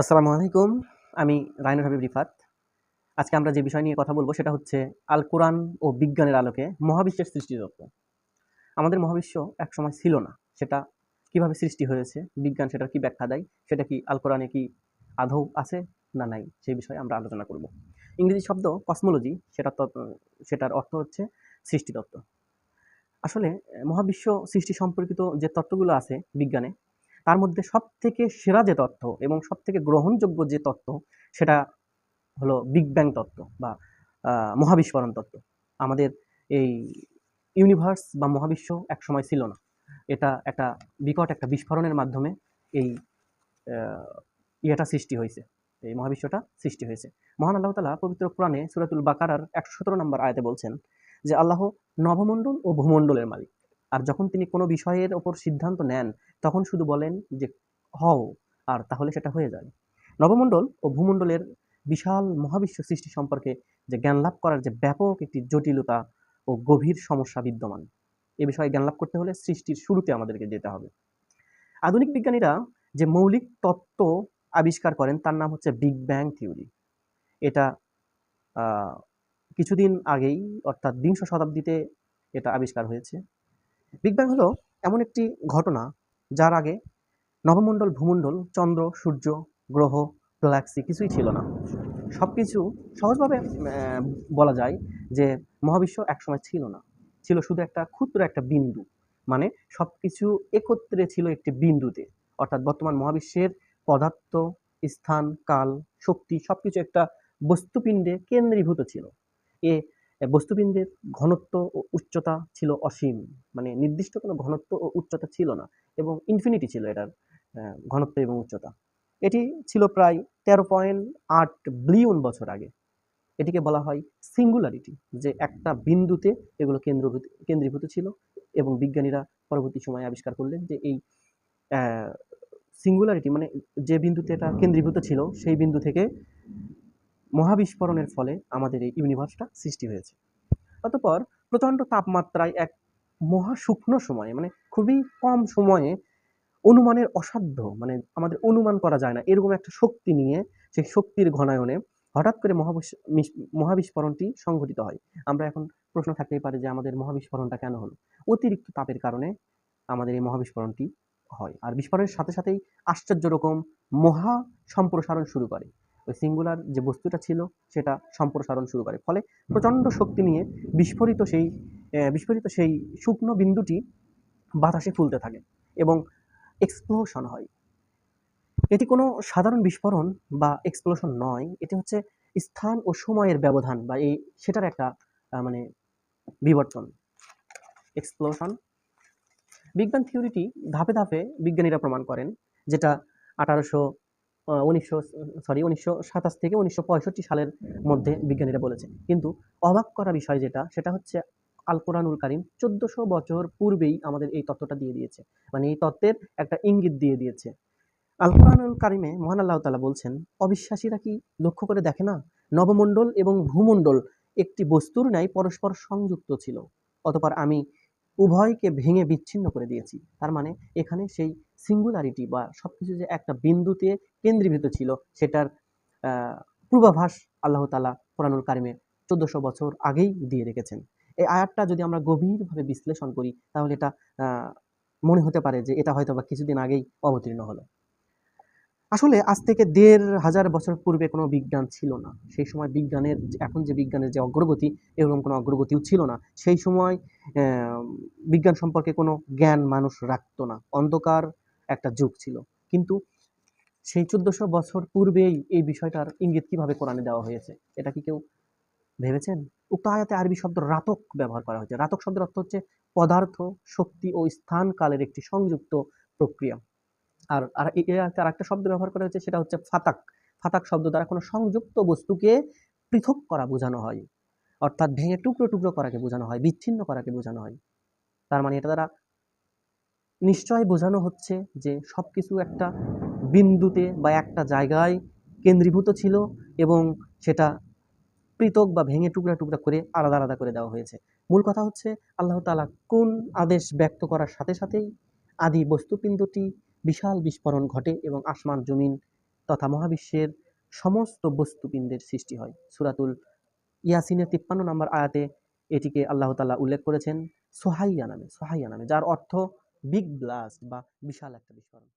আসসালামু আলাইকুম, আমি রায়নুর হাবিব রিফাত। আজকে আমরা যে বিষয় নিয়ে কথা বলব সেটা হচ্ছে আল কোরআন ও বিজ্ঞানের আলোকে মহাবিশ্বের সৃষ্টিতত্ত্ব। আমাদের মহাবিশ্ব একসময় ছিল না, সেটা কীভাবে সৃষ্টি হয়েছে, বিজ্ঞান সেটার কি ব্যাখ্যা দেয়, সেটা কি আল কোরআনে কি আদৌ আছে না নাই, সেই বিষয়ে আমরা আলোচনা করব। ইংরেজি শব্দ কসমোলজি, সেটা সেটার অর্থ হচ্ছে সৃষ্টিতত্ত্ব। আসলে মহাবিশ্ব সৃষ্টি সম্পর্কিত যে তত্ত্বগুলো আছে বিজ্ঞানে তার মধ্যে সব থেকে সেরা যে তত্ত্ব এবং সব থেকে গ্রহণযোগ্য যে তত্ত্ব সেটা হলো বিগ ব্যাং তত্ত্ব বা মহাবিস্ফোরণ তত্ত্ব। আমাদের এই ইউনিভার্স বা মহাবিশ্ব এক সময় ছিল না। এটা একটা বিকট একটা বিস্ফোরণের মাধ্যমে এই ইয়েটা সৃষ্টি হয়েছে। এই মহাবিশ্বটা সৃষ্টি হয়েছে। মহান আল্লাহ তালা পবিত্র কোরআনে সুরাতুল বাকারার একশো সতেরো নম্বর আয়তে বলছেন যে, আল্লাহ নবমণ্ডল ও ভূমণ্ডলের মালিক। আর যখন তিনি কোনো বিষয়ের ওপর সিদ্ধান্ত নেন, তখন শুধু বলেন যে, হও। আর তাহলে সেটা হয়ে যায়। নবমণ্ডল ও ভূমণ্ডলের বিশাল মহাবিশ্ব সৃষ্টি সম্পর্কে যে জ্ঞান লাভ করার যে ব্যাপক একটি জটিলতা ও গভীর সমস্যা বিদ্যমান, এ বিষয়ে জ্ঞান লাভ করতে হলে সৃষ্টির শুরুতে আমাদেরকে যেতে হবে। আধুনিক বিজ্ঞানীরা যে মৌলিক তত্ত্ব আবিষ্কার করেন, তার নাম হচ্ছে বিগ ব্যাং থিওরি। এটা কিছুদিন আগেই, অর্থাৎ বিংশ শতাব্দীতে এটা আবিষ্কার হয়েছে। বিগ ব্যাং হলো এমন একটি ঘটনা যার আগে নবমণ্ডল, ভূমণ্ডল, চন্দ্র, সূর্য, গ্রহ গ্যালাক্সি কিছুই ছিল না। সব কিছু সহজভাবে বলা যায় যে মহাবিশ্ব একসময় ছিল না। ছিল শুধু একটা ক্ষুদ্র একটা বিন্দু মানে সব কিছু একত্রে ছিল একটি বিন্দুতে। অর্থাৎ বর্তমান মহাবিশ্বের পদার্থ, স্থান, কাল, শক্তি সব কিছু একটা বস্তুপিণ্ডে কেন্দ্রীভূত ছিল। এ বস্তুপিণ্ডের ঘনত্ব ও উচ্চতা ছিল অসীম। মানে নির্দিষ্ট কোনো ঘনত্ব ও উচ্চতা ছিল না এবং ইনফিনিটি ছিল এটার ঘনত্ব এবং উচ্চতা। এটি ছিল প্রায় তেরো পয়েন্ট আট বিলিয়ন বছর আগে। এটিকে বলা হয় সিঙ্গুলারিটি যে একটা বিন্দুতে এগুলো কেন্দ্রভূত, কেন্দ্রীভূত ছিল এবং বিজ্ঞানীরা পরবর্তী সময়ে আবিষ্কার করলেন যে এই সিঙ্গুলারিটি মানে যে বিন্দুতে এটা কেন্দ্রীভূত ছিল, সেই বিন্দু থেকে মহাবিস্ফোরণের ফলে আমাদের এই ইউনিভার্সটা সৃষ্টি হয়েছে। অতপর প্রচণ্ড তাপমাত্রায় এক মহা শুকনো সময়ে মানে খুবই কম সময়ে অনুমানের অসাধ্য মানে আমাদের অনুমান করা যায় না, এরকম একটা শক্তি নিয়ে, সেই শক্তির ঘনায়নে হঠাৎ করে মহাবিস্ফোরণটি সংঘটিত হয়। আমরা এখন প্রশ্ন থাকতেই পারে যে আমাদের মহাবিস্ফোরণটা কেন হলো? অতিরিক্ত তাপের কারণে আমাদের এই মহাবিস্ফোরণটি হয়। আর বিস্ফোরণের সাথে সাথেই আশ্চর্য রকম মহা সম্প্রসারণ শুরু করে। ওই সিঙ্গুলার যে বস্তুটা ছিল সেটা সম্প্রসারণ শুরু করে। ফলে প্রচণ্ড শক্তি নিয়ে বিস্ফোরিত সেই বিস্ফোরিত সেই শুকনো বিন্দুটি বাতাসে ফুলতে থাকে এবং এক্সপ্লোশন হয়। এটি কোনো সাধারণ বিস্ফোরণ বা এক্সপ্লোশন নয় এটি হচ্ছে স্থান ও সময়ের ব্যবধান বা এই সেটার একটা মানে বিবর্তন। এক্সপ্লোশন বিজ্ঞান থিওরিটি ধাপে ধাপে বিজ্ঞানীরা প্রমাণ করেন যেটা আঠারোশো উনিশশো সরি উনিশশো সাতাশ থেকে উনিশশো পঁয়ষট্টি সালের মধ্যে বিজ্ঞানীরা বলেছে। কিন্তু অবাক করা বিষয় যেটা, সেটা হচ্ছে আল কোরআনুল কারিম চোদ্দশো বছর পূর্বেই আমাদের এই তত্ত্বটা দিয়ে দিয়েছে। মানে এই তত্ত্বের একটা ইঙ্গিত দিয়ে দিয়েছে। আল কোরআনুল কারিমে মহান আল্লাহ তালা বলছেন, অবিশ্বাসীরা কি লক্ষ্য করে দেখে না? নবমণ্ডল এবং ভূমণ্ডল একটি বস্তুর ন্যায় পরস্পর সংযুক্ত ছিল। অতপর আমি উভয়কে ভেঙে বিচ্ছিন্ন করে দিয়েছি। তার মানে এখানে সেই সিঙ্গুলারিটি বা সব কিছু যে একটা বিন্দুতে কেন্দ্রীভূত ছিল, সেটার পূর্বাভাস আল্লাহ তালা কোরআনুল কারিমে চোদ্দশো বছর আগেই দিয়ে রেখেছেন। এই আয়াতটা যদি আমরা গভীরভাবে বিশ্লেষণ করি, তাহলে এটা মনে হতে পারে যে এটা হয়তো বা কিছুদিন আগেই অবতীর্ণ হলো। আসলে আজ থেকে দেড় হাজার বছর পূর্বে কোনো বিজ্ঞান ছিল না। সেই সময় বিজ্ঞানের এখন যে বিজ্ঞানের যে অগ্রগতি, এরকম কোনো অগ্রগতিও ছিল না। সেই সময় বিজ্ঞান সম্পর্কে কোনো জ্ঞান মানুষ রাখতো না। অন্ধকার একটা যুগ ছিল। কিন্তু সেই চোদ্দশো বছর পূর্বেই এই বিষয়টার ইঙ্গিত কীভাবে কোরআনে দেওয়া হয়েছে, এটা কি কেউ ভেবেছেন? উক্ত আয়াতে আরবি শব্দ রাতক ব্যবহার করা হয়েছে। রাতক শব্দের অর্থ হচ্ছে পদার্থ, শক্তি ও স্থান কালের একটি সংযুক্ত প্রক্রিয়া। আর আর আর একটা শব্দ ব্যবহার করা হয়েছে সেটা হচ্ছে ফাতাক। ফাতাক শব্দ দ্বারা কোনো সংযুক্ত বস্তুকে পৃথক করা বোঝানো হয়। অর্থাৎ ভেঙে টুকরো টুকরো করাকে বোঝানো হয়, বিচ্ছিন্ন করাকে বোঝানো হয়। তার মানে এটা দ্বারা নিশ্চয় বোঝানো হচ্ছে যে সব কিছু একটা বিন্দুতে বা একটা জায়গায় কেন্দ্রীভূত ছিল এবং সেটা পৃথক বা ভেঙে টুকরা টুকরা করে আলাদা আলাদা করে দেওয়া হয়েছে। মূল কথা হচ্ছে আল্লাহ তালা কোন আদেশ ব্যক্ত করার সাথে সাথেই আদি বস্তুপিণ্ডটি বিশাল বিস্ফোরণ ঘটে এবং আসমান, জমিন তথা মহাবিশ্বের সমস্ত বস্তুপিণ্ডের সৃষ্টি হয়। সুরাতুল ইয়াসিনের তিপ্পান্ন নম্বর আয়াতে এটিকে আল্লাহ তাল্লাহ উল্লেখ করেছেন, সোহাইয়া নামে সোহাইয়া নামে, যার অর্থ বিগ ব্লাস্ট বা বিশাল একটা বিস্ফোরণ।